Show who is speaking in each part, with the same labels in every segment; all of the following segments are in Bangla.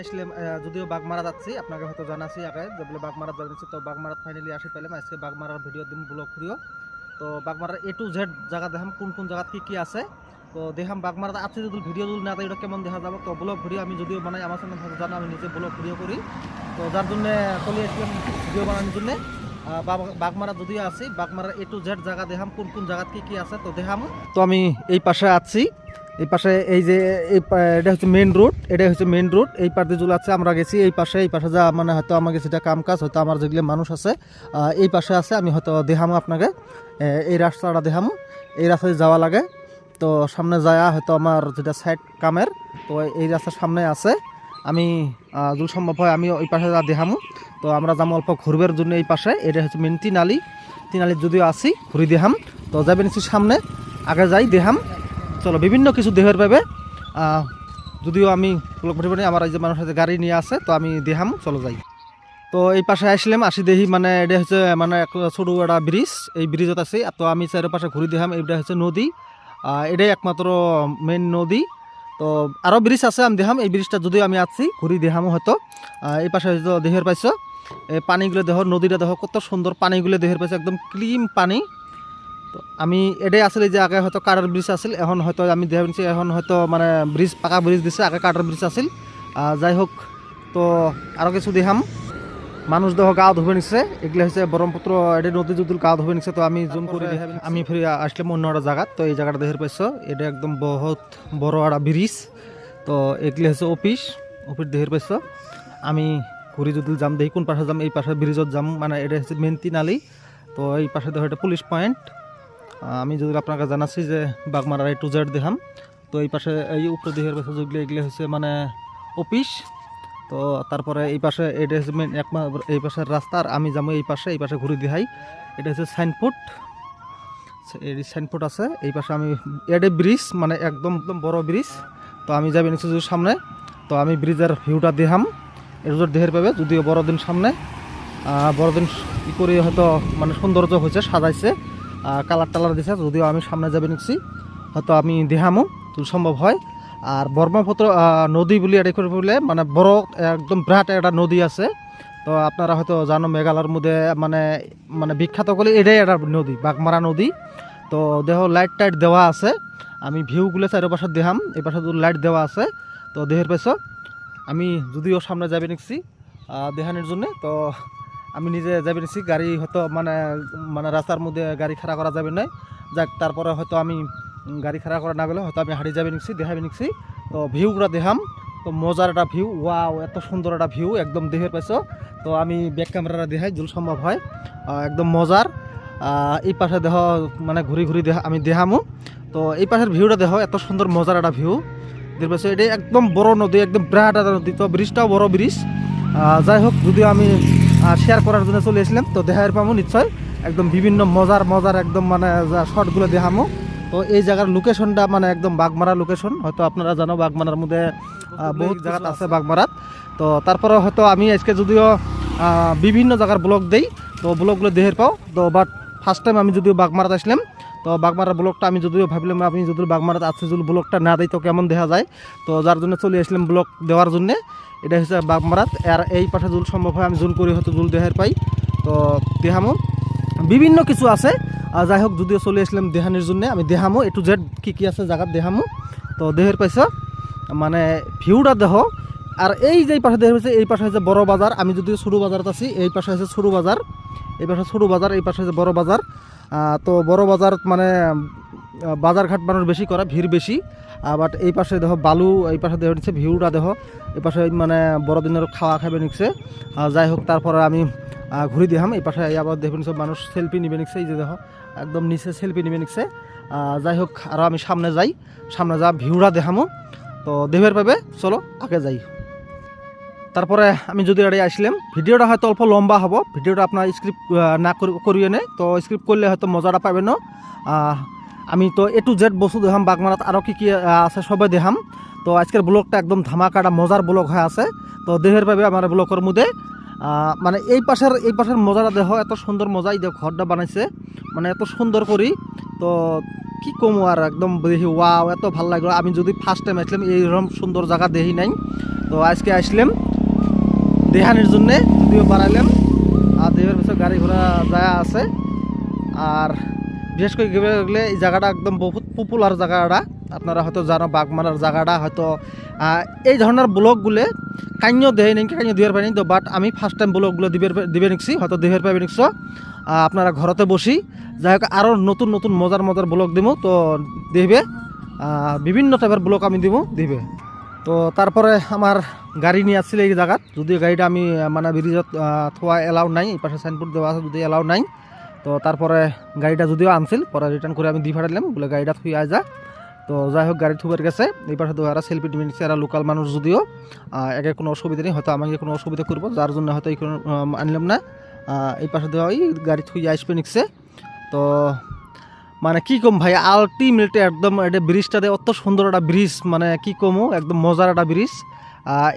Speaker 1: আসলে যদিও বাগমারা যাচ্ছি, আপনাকে হয়তো জানাছি আগে যে বলে বাগমারা যাচ্ছি তো বাগমারা ফাইনালি আসি পেলাম। আজকে বাগমারার ভিডিও দিন ব্লগ করিও তো বাগমারার এ টু জেড জায়গা দেখাম, কোন কোন জায়গাত কি কি আছে। তো দেখাম বাগমারাতে আছে যদি ভিডিও যদি না এটা কেমন দেখা যাবে। তো ব্লগ ভিডিও আমি যদিও বানাই, আমার সঙ্গে হয়তো জানো, আমি নিজে ব্লগ ভিডিও করি। তো যার জন্য চলে আসলাম ভিডিও বানানোর জন্য। বাগমারা যদিও আছি, বাগমারার এ টু জেড জায়গা দেখাম, কোন কোন জায়গাত কি কি আছে, তো দেখাম। তো আমি এই পাশে আছি। এই পাশে এই যে, এই এটা হচ্ছে মেইন রুট এটা হচ্ছে মেইন রুট এই পাশে যেগুলো আছে, আমরা গেছি এই পাশে এই পাশে যা মানে হয়তো আমার যেটা কাম কাজ, হয়তো আমার যেগুলো মানুষ আছে এই পাশে আছে, আমি হয়তো দেখামো আপনাকে। এই রাস্তাটা দেখামো, এই রাস্তায় যাওয়া লাগে। তো সামনে যায় হয়তো আমার যেটা সাইড কামের, তো এই রাস্তার সামনে আছে। আমি যদি সম্ভব হয় আমি ওই পাশে যা দেখামো। তো আমরা যাব অল্প ঘুরবার জন্য এই পাশে, এটা হচ্ছে মেন তিনালি। তিনালি যদিও আসি ঘুরি দেখাম। তো যাবেন সামনে, আগে যাই, দেখাম। চলো, বিভিন্ন কিছু দেহের পাবে যদিও আমি ব্লক আমার এই যে মানুষের সাথে গাড়ি নিয়ে আসে তো আমি দেখাম চলো যাই। তো এই পাশে আসলাম, আসি দেখি মানে এটা হচ্ছে মানে ছোটো একটা ব্রিজ এই ব্রিজত আছে তো আমি চারিপাশে ঘুরি দেখাম এইটা হচ্ছে নদী এটাই একমাত্র মেন নদী। তো আরও ব্রিজ আছে, আমি দেখাম এই ব্রিজটা যদিও আমি আছি, ঘুরি দেখামো হয়তো এই পাশে হয়তো দেহের পাইছ এই পানিগুলো দেহ নদীটা দেহ কত সুন্দর পানিগুলো দেহের পাইছে, একদম ক্লিন পানি। তো আমি এটাই আসলে যে আগে হয়তো কাঠের ব্রিজ আছিল এখন হয়তো আমি দেখা পাচ্ছি এখন হয়তো মানে ব্রিজ পাকা ব্রিজ দিছে আগে কাঠের ব্রিজ আছিল। যাই হোক তো আরও কিছু দেখাম। মানুষ দেহ গা ধুবে নিছে এগুলো হচ্ছে ব্রহ্মপুত্র এটা নদী যদি গা ধুবে নিছে তো আমি জুম করে আমি ফিরে আসলাম অন্য একটা জায়গা তো এই জায়গাটা দেখে পাইছো এটা একদম বহুত বড় একটা ব্রিজ তো এগুলো হচ্ছে অফিস অফিস দেখে পাইছো। আমি ঘুরি যদি যাম দেখি কোন পাশে যাম এই পাশে ব্রিজত যাম মানে এটা হচ্ছে মেন তিনালি তো এই পাশে দেখো এটা পুলিশ পয়েন্ট আমি যদি আপনাকে জানাচ্ছি যে বাগমারার এই টু জেড দেখাম, তো এই পাশে এই উপরে দিকের পাশে যেগুলো, এগুলো হচ্ছে মানে অফিস। তো তারপরে এই পাশে এটা হচ্ছে মেন এক এই পাশের রাস্তা, আর আমি যাব এই পাশে এই পাশে ঘুরে দিহাই এটা হচ্ছে সাইনবোর্ড। এই সাইনবোর্ড আছে, এই পাশে আমি এটা ব্রিজ মানে একদম একদম বড় ব্রিজ তো আমি যাবি যদি সামনে, তো আমি ব্রিজের ভিউটা দেখাম। এর দেহের পাবে, যদিও বড়দিন সামনে। বড়দিন ই করে হয়তো মানে সৌন্দর্য হয়েছে, সাজাইছে। কালার টালার দিছে, যদিও আমি সামনে যাবে নিচ্ছি, হয়তো আমি দেহামো যদি সম্ভব হয়। আর ব্রহ্মপুত্র নদী বলি এটা করে বলে মানে বড়, একদম বিরাট একটা নদী আছে। তো আপনারা হয়তো জানো, মেঘালয়ের মধ্যে মানে মানে বিখ্যাত বলে এটাই একটা নদী, বাঘমারা নদী। তো দেহ লাইট টাইট দেওয়া আছে। আমি ভিউগুলো চারিপাশে দেখাম এই পাশে লাইট দেওয়া আছে, তো দেহের পাইছ আমি যদিও সামনে যাবে নিচ্ছি দেখানোর জন্য, তো আমি নিজে যাবে নিচ্ছি গাড়ি হয়তো মানে মানে রাস্তার মধ্যে গাড়ি খাড়া করা যাবে না যাক, তারপরে হয়তো আমি গাড়ি খাড়া করা না গেলে হয়তো আমি হারিয়ে যাবে নিচ্ছি দেখাবে নিচ্ছি তো ভিউগুলো দেখাম। তো মজার একটা ভিউ, ওয়াও, এত সুন্দর একটা ভিউ, একদম দেহের পাইছো। তো আমি ব্যাক ক্যামেরা দেখাই, যদি সম্ভব হয়। একদম মজার। এই পাশে দেহ মানে ঘুরি ঘুরি দেহা আমি দেখামো। তো এই পাশের ভিউটা দেহ এত সুন্দর, মজার একটা ভিউ। দেখতে পাচ্ছ এটা একদম বড় নদী, একদম বিরাট একটা নদী, তো ব্রিজটাও বড় ব্রিজ। যাই হোক, যদিও আমি শেয়ার করার জন্য চলে এসলাম তো দেখার পাবো নিশ্চয়। একদম বিভিন্ন মজার মজার একদম মানে শর্টগুলো দেখামো। তো এই জায়গার লোকেশনটা মানে একদম বাগমারা লোকেশন হয়তো আপনারা জানো বাগমারার মধ্যে বহুত জায়গা আছে বাগমারাত তো তারপরে হয়তো আমি আজকে যদিও বিভিন্ন জায়গার ব্লগ দেই তো ব্লগগুলো দেহের পাও। তো বাট ফার্স্ট টাইম আমি যদিও বাগমারাত আসলাম। তো বাগমারা ব্লগটা আমি যদিও ভাবলাম আমি যদি বাগমারাত আছে, যদি ব্লকটা না দিই তো কেমন দেখা যায়? তো যার জন্য চলে আসলাম ব্লক দেওয়ার জন্যে। এটা হচ্ছে বাগমারাত, আর এই পাশে জুল সম্ভব হয়, আমি জুল করি, হয়তো জুল দেহের পাই। তো দেহামো বিভিন্ন কিছু আছে, আর যাই হোক, যদিও চলে আসলাম দেহানির জন্য, আমি দেহামো এ টু জেড কী কী আছে জায়গাত দেহামো তো দেহের পাইছ? মানে ভিউটা দেহ আর এই যে পাশে দেহের হয়েছে এই পাশে হচ্ছে বড় বাজার। আমি যদিও ছোটো বাজারত আছি, এই পাশে হচ্ছে ছোটো বাজার। এই পাশে ছোটো বাজার, এই পাশে হচ্ছে বড় বাজার। তো বড় বাজার মানে আহ, বাজার ঘাট মানুষ বেশি করে ভিড় বেশি। বাট এই পাশে দেখো বালু এই পাশে দেহ নিচ্ছে ভিউটা দেহ এই পাশে মানে বড়দিনের খাওয়া খাবে নিচ্ছে। যাই হোক তারপরে আমি ঘুরি দিহাম। এই পাশে আবার দেখবেন সব মানুষ সেলফি নিবে নিচ্ছে। এই যে দেখো একদম নিচে সেলফি নিবে নিচ্ছে। যাই হোক আরও আমি সামনে যাই। সামনে যা ভিউটা দেখামো। তো দেহের পাবে চলো আগে যাই। তারপরে আমি যদি এড়ে আসলাম, ভিডিওটা হয়তো অল্প লম্বা হব, ভিডিওটা আপনার স্ক্রিপ্ট না করি- করিয়ে নে তো স্ক্রিপ্ট করলে হয়তো মজাটা পাবেন। আমি তো এ টু জেড বস্তু দেখাম, বাগমারাত আরও কী কী আছে সবাই দেখাম। তো আজকের ব্লগটা একদম ধামাকাটা, মজার ব্লগ হয়ে আছে। তো দেহের পাবে আমার ব্লগের মধ্যে মানে এই পাশের এই পাশের মজাটা দেহ এত সুন্দর মজা এই ঘরটা বানাইছে। মানে এত সুন্দর করি, তো কি কমু আর, একদম দেখি ওয়াও এত ভালো লাগল। আমি যদি ফার্স্ট টাইম আসলাম, এইরকম সুন্দর জায়গা দেখি নাই। তো আজকে আসলাম দেহানির জন্যে যদিও বাড়াইলাম। আর দেহের পিছনে গাড়ি ঘোড়া যায় আছে। আর বিশেষ করে গেলে এই জায়গাটা একদম বহুত পপুলার জায়গাটা। আপনারা হয়তো জানো বাগমারার জায়গাটা হয়তো এই ধরনের ব্লগগুলো কান্য দেয় নাকি কান্য দিবার পারি তো বাট আমি ফার্স্ট টাইম ব্লগগুলো দিবের দিবে নিচ্ছি হয়তো দেহের পাবে নিচ্ছ আপনারা ঘরতে বসি। যাই হোক আরও নতুন নতুন মজার মজার ব্লগ দিব তো আহ, বিভিন্ন টাইপের ব্লগ আমি দিব দিবে। তো তারপরে আমার গাড়ি নিয়ে আসছিল এই জায়গাত। যদিও গাড়িটা আমি মানে ব্রিজত থোয়া এলাও নাই, এই পাশে সাইনবোর্ড দেওয়া আছে যদি এলাও নাই। তো তারপরে গাড়িটা যদিও আনছিল, পরে রিটার্ন করে আমি দি ফাটাইলাম বলে গাড়িটা থুই আয় যা। তো যাই হোক, গাড়ি থুবার গেছে, এই পাশে তো এরা সেলফি টিভি নিচ্ছে এরা লোকাল মানুষ যদিও একে কোনো অসুবিধা নেই, হয়তো আমাকে কোনো অসুবিধা করব, যার জন্য হয়তো এই আনলাম না। এই পাশে দেওয়া ওই গাড়ি থুই আসবে নিচ্ছে তো মানে কি কম ভাই আলটিমেট একদম এটা ব্রিজটাতে অত সুন্দর একটা ব্রিজ মানে কি কমু একদম মজার একটা ব্রিজ।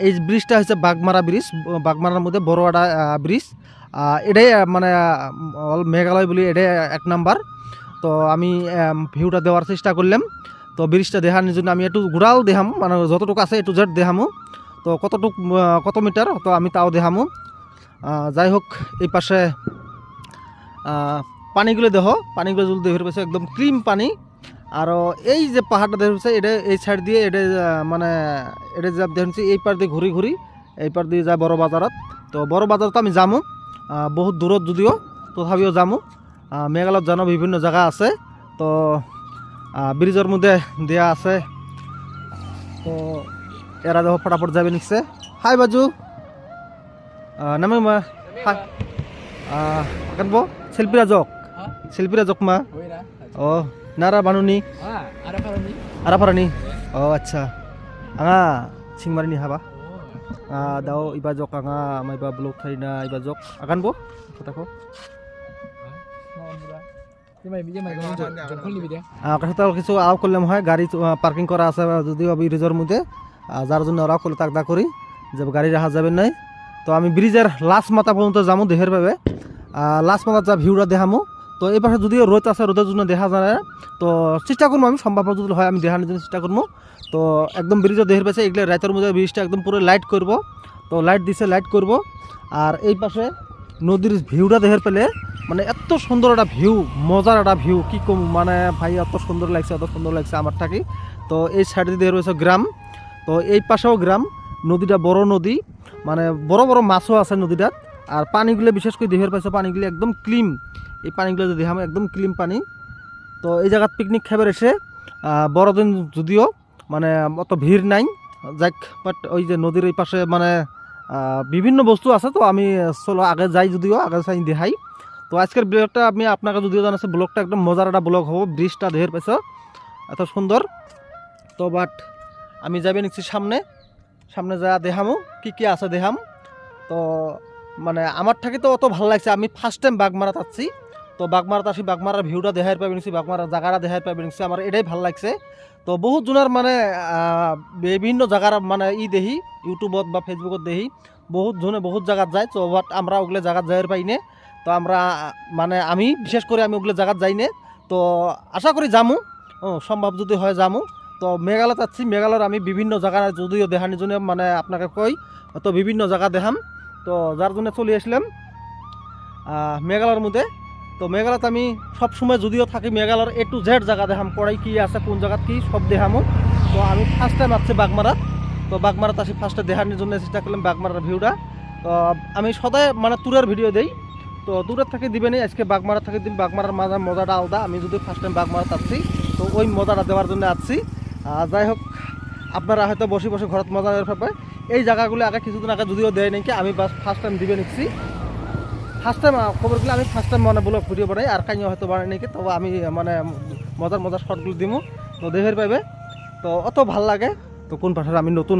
Speaker 1: এই ব্রিজটা হচ্ছে বাগমারা ব্রিজ, বাগমারার মধ্যে বড় একটা ব্রিজ। এটাই মানে মেঘালয় বলি এটাই এক নাম্বার। তো আমি ভিউটা দেওয়ার চেষ্টা করলাম। তো ব্রিজটা দেখানোর জন্য আমি একটু ঘোরাও দেখাম মানে যতটুকু আছে একটু জেট দেখামো। তো কতটুক কত মিটার, তো আমি তাও দেখামো। যাই হোক, এই পাশে পানিগুলো দেহ পানিগুলো যদি দেখে পাইছে একদম ক্রিম পানি। আর এই যে পাহাড়টা দেখে পাইছে এটা এই সাইড দিয়ে এটা মানে এটা যা দেখছি এই পার দিয়ে ঘুরি ঘুরি, এই পার দিয়ে যায় বড় বাজারত। তো বড় বাজারত আমি যামো বহুত দূৰত যদিও, তথাপিও যামো। মেঘালয়ত জানো বিভিন্ন জায়গা আছে। তো ব্রিজের মধ্যে দেয়া আছে। তো এরা দেখো, ফটাফট যাবে নিচ্ছে হাই বাজু। নামে হাই কাটবো শিল্পীরা
Speaker 2: Hah?
Speaker 1: শিল্পীরা জক মা
Speaker 2: Uy na.
Speaker 1: ও নারা বানুনি
Speaker 2: Ah, ada pa rin.
Speaker 1: আরা ফারানি ও আচ্ছা আঙা চিংমারিনি হাবা.
Speaker 2: Naman nila. Di may bigyan may ganun dyan. Dyan ko libid
Speaker 1: আহ, কাছে আও করলাম হয় গাড়ি পার্কিং করা আছে যদিও ব্রিজের মধ্যে যার জন্য ওরাও করলে তাক দা করি যে গাড়ি রাখা যাবে নাই তো আমি ব্রিজের লাস্ট মাথা পর্যন্ত যাব দেহের পাবে লাস্ট মাথার যা ভিউটা দেখামো তো এই পাশে যদিও রোদ আছে রোদের জন্য দেখা যায় না তো চেষ্টা করব আমি সম্ভব যদি হয় আমি দেখানোর জন্য চেষ্টা করব তো একদম ব্রিজের দেহের পাশে এগুলো রাতের মধ্যে ব্রিজটা একদম পুরো লাইট করব তো লাইট দিছে লাইট করব আর এই পাশে নদীর ভিউটা দেহের পেলে মানে এত সুন্দর একটা ভিউ মজার একটা ভিউ, কি কম মানে ভাই, এত সুন্দর লাগছে, এত সুন্দর লাগছে আমার থাকি। তো এই সাইডে দিয়ে রয়েছে গ্রাম তো এই পাশেও গ্রাম নদীটা বড় নদী মানে বড় বড় মাছও আছে নদীটাত। আর পানিগুলো বিশেষ করে দেহের পাশে পানিগুলো একদম ক্লিন এই পানিগুলো যদি দেখাম একদম ক্লিন পানি, তো এই জায়গাত পিকনিক খাবার এসে বড়দিন যদিও মানে অত ভিড় নাই, যাক বাট ওই যে নদীর এই পাশে মানে বিভিন্ন বস্তু আছে, তো আমি, চলো, আগে যাই যদিও, আগে যাই দেখাই। তো আজকের ব্লগটা আমি আপনাকে যদিও জানাচ্ছি ব্লগটা একদম মজার একটা ব্লগ হব, ব্রিজটা দেহের পাইছ, এত সুন্দর। তো বাট আমি যাবে নিচ্ছি সামনে সামনে যা দেখামো, কি কি আছে দেখাম। তো মানে আমার থাকি তো অত ভালো লাগছে, আমি ফার্স্ট টাইম বাগমারাত আসছি তো বাগমারাত আসি বাগমারার ভিউটা দেখাই পাই নিচ্ছি বাগমারার জায়গাটা দেখাই পাই নিচ্ছি আমার এটাই ভালো লাগছে। তো বহুত জনের মানে বিভিন্ন জায়গার মানে ই দেখি ইউটিউবত বা ফেসবুকত দেখি বহুত জনে বহুত জায়গাত যায়। তো বাট আমরা ওগুলো জায়গাত যাই পাই নে? তো আমরা মানে আমি, বিশেষ করে আমি ওগুলো জায়গাত যাই নে? তো আশা করি যামু। সম্ভব যদি হয় যামু। তো মেঘালয় যাচ্ছি মেঘালয়ের আমি বিভিন্ন জায়গা যদিও দেখানোর জন্য মানে আপনাকে কই তো বিভিন্ন জায়গা দেখাম। তো যার জন্য চলে আসলাম মেঘালয়ের মধ্যে তো মেঘালয়ত আমি সব সময় যদিও থাকি মেঘালয়ের এ টু জেড জায়গা দেখাম কড়াই কি আছে, কোন জায়গাত কি, সব দেখামো। তো আমি ফার্স্ট টাইম আসছি বাগমারাত তো বাগমারাত আসি ফার্স্টে দেখানোর জন্য চেষ্টা করলাম বাগমারার ভিউটা। তো আমি সদায় মানে ট্যুরের ভিডিও দেই। তো দূরের থেকে দিবে নি আজকে বাগমারা থেকে দিন বাগমারার মাঝে মজাটা আলাদা। আমি যদি ফার্স্ট টাইম বাগমারাত আসছি তো ওই মজাটা দেওয়ার জন্য আসছি যাই হোক, আপনারা হয়তো বসে বসে ঘরত মজা পাবে এই জায়গাগুলো আগে কিছুদিন আগে যদিও দেয় নাকি আমি বাস ফার্স্ট টাইম দিবে নিচ্ছি। ফার্স্ট টাইম খবরগুলো আমি ফার্স্ট টাইম মানে ব্লগ ভিডিও বানাই, আর কাইও হয়তো বানাই নাকি তবে আমি মানে মজার মজার শর্টগুলো দিমু, তো দেখের পাবে তো অত ভালো লাগে, তো কোন পাঠার আমি নতুন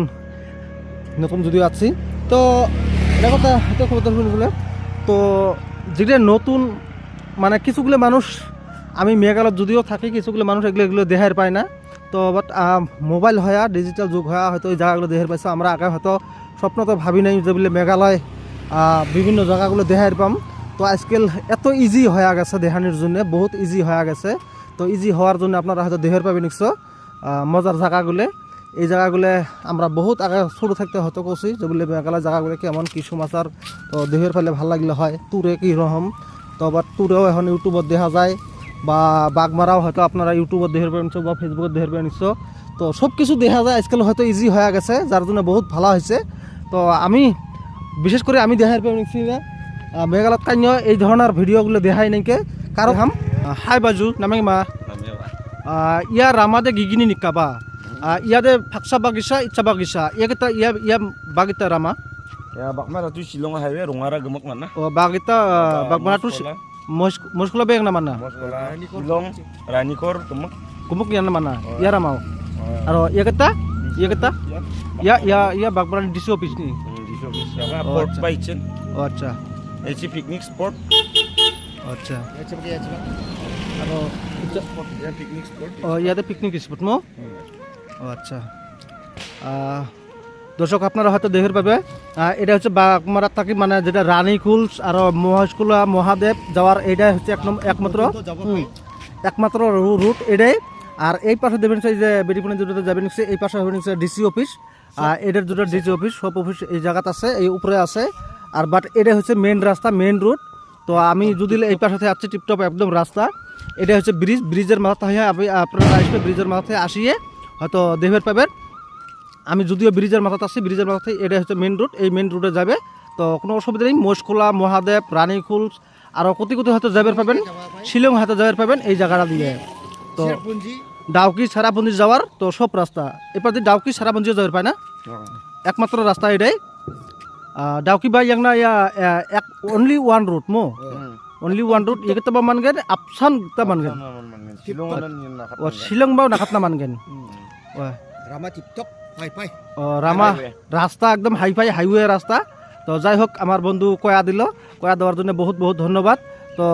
Speaker 1: নতুন যদিও আছি। তো এটা কথা খবর শুনবলে তো যেটা নতুন মানে কিছুগুলো মানুষ, আমি মেঘালয়ত যদিও থাকি, কিছুগুলো মানুষ এগুলো এগুলো দেখার পায় না। তো বাট মোবাইল হয়া ডিজিটাল যুগ হয়া, হয়তো ওই জায়গাগুলো দেখার পাইছে। আমরা আগে হয়তো স্বপ্ন তো ভাবি নাই যে বলে মেঘালয় বিভিন্ন জায়গাগুলো দেখার পাম। তো আজকাল এত ইজি হয়ে গেছে দেহানির জন্য, বহুত ইজি হয়ে গেছে। তো ইজি হওয়ার জন্য আপনারা হয়তো দেহের পাবেন নিশ্চয় মজার জায়গাগুলো। এই জায়গাগুলো আমরা বহুত আগে ছোটো থাকতে হয়তো করছি যেগুলো মেঘালয় জায়গাগুলো কেমন কিছু সমাচার। তো দেহের ফেলে ভালো লাগলে হয়, ট্যুরে কী রকম। তো বা ট্যুরেও এখন ইউটিউবত দেখা যায়, বা বাগমারাও হয়তো আপনারা ইউটিউবত দেহের পাবেন বা ফেসবুকত দেহের পাবেন তো সব কিছু দেখা যায়, আজকাল হয়তো ইজি হয়ে গেছে, যার জন্য বহুত ভালো হয়েছে। তো আমি বিশেষ করে আমি দেখার পাবেন নিচ্ছি না আহ, মেঘালয়ত কান্য এই ধরনের ভিডিওগুলো দেখাই নাকি? কারো হাম হাই বাজু নামে মা। ইয়া রামাদে গিগিনি নিকাবা ইয়াদে ফাকসা বাগিচা ইচ্ছা বাগিচা। ইয়াকেটা ইয়া ইয়া বাগিতা রামা
Speaker 3: Shillong highway rongara gemuk mana?
Speaker 1: ও বাগিতা বেগ না মানা?
Speaker 3: gemuk.
Speaker 1: কুমুক ইয়ান মানা? ইয়া রামাও আর ইয়াকেটা ইয়াকেটা ইয়া ইয়া ইয়া বাগমানা ডিসি অফিস নি?
Speaker 3: Baichen.
Speaker 1: ও আচ্ছা।
Speaker 3: AC picnic spot.
Speaker 1: ও আচ্ছা. ও ইয়াতে পিকনিক স্পট মো? ও আচ্ছা। দর্শক আপনারা হয়তো দেখের পাবে এটা হচ্ছে বাগমারাত থাকি মানে যেটা রানীকুলস আর মহেশকুলা মহাদেব যাওয়ার এইটাই হচ্ছে এক নম্বর একমাত্র একমাত্র রুট এটাই। আর এই পাশে দেবেন যে বেরিপুনে যেটা যাবেন এই পাশে হবেন ডিসি অফিস এটার দুটো ডিসি অফিস সব অফিস এই জায়গাতে আছে এই উপরে আছে। আর বাট এটা হচ্ছে মেন রাস্তা মেন রোড তো আমি যদি এই পাশে আছি টিপটপ একদম রাস্তা। এটা হচ্ছে ব্রিজ ব্রিজের মাথা হয়ে আপনি আপনারা আসবে ব্রিজের মাথায় আসিয়ে হয়তো দেহের পাবেন। আমি যদিও ব্রিজের মাথাতে আসছি ব্রিজের মাথায় এটা হচ্ছে মেন রুট এই মেন রুটে যাবে। তো কোনো অসুবিধা নেই মোষখোলা মহাদেব রানীখুল আরও কোটি কোটি হয়তো যাবের পাবেন। শিলং হয়তো যাবের পাবেন এই জায়গাটা দিয়ে। তো ডাউকি সারাপুঞ্জি যাওয়ার তো সব রাস্তা। এরপর দিয়ে ডাউকি সারাপুঞ্জি যাওয়ার পায় না? একমাত্র রাস্তা এটাই। ডাউকি বা ইয়াং না ইয়া এক অনলি ওয়ান রুট মো। অনলি ওয়ান রুট ইয়ে তো মানগেন আপসান তা মানগেন। ও শিলং বাও নাখাত না মানগেন। ও
Speaker 4: Rama TikTok, bye bye.
Speaker 1: ও, রামা রাস্তা একদম হাইফাই হাইওয়ে রাস্তা। তো যাই হোক আমার বন্ধু কয়া দিল। কয়া দেওয়ার জন্য বহুত বহুত ধন্যবাদ। তো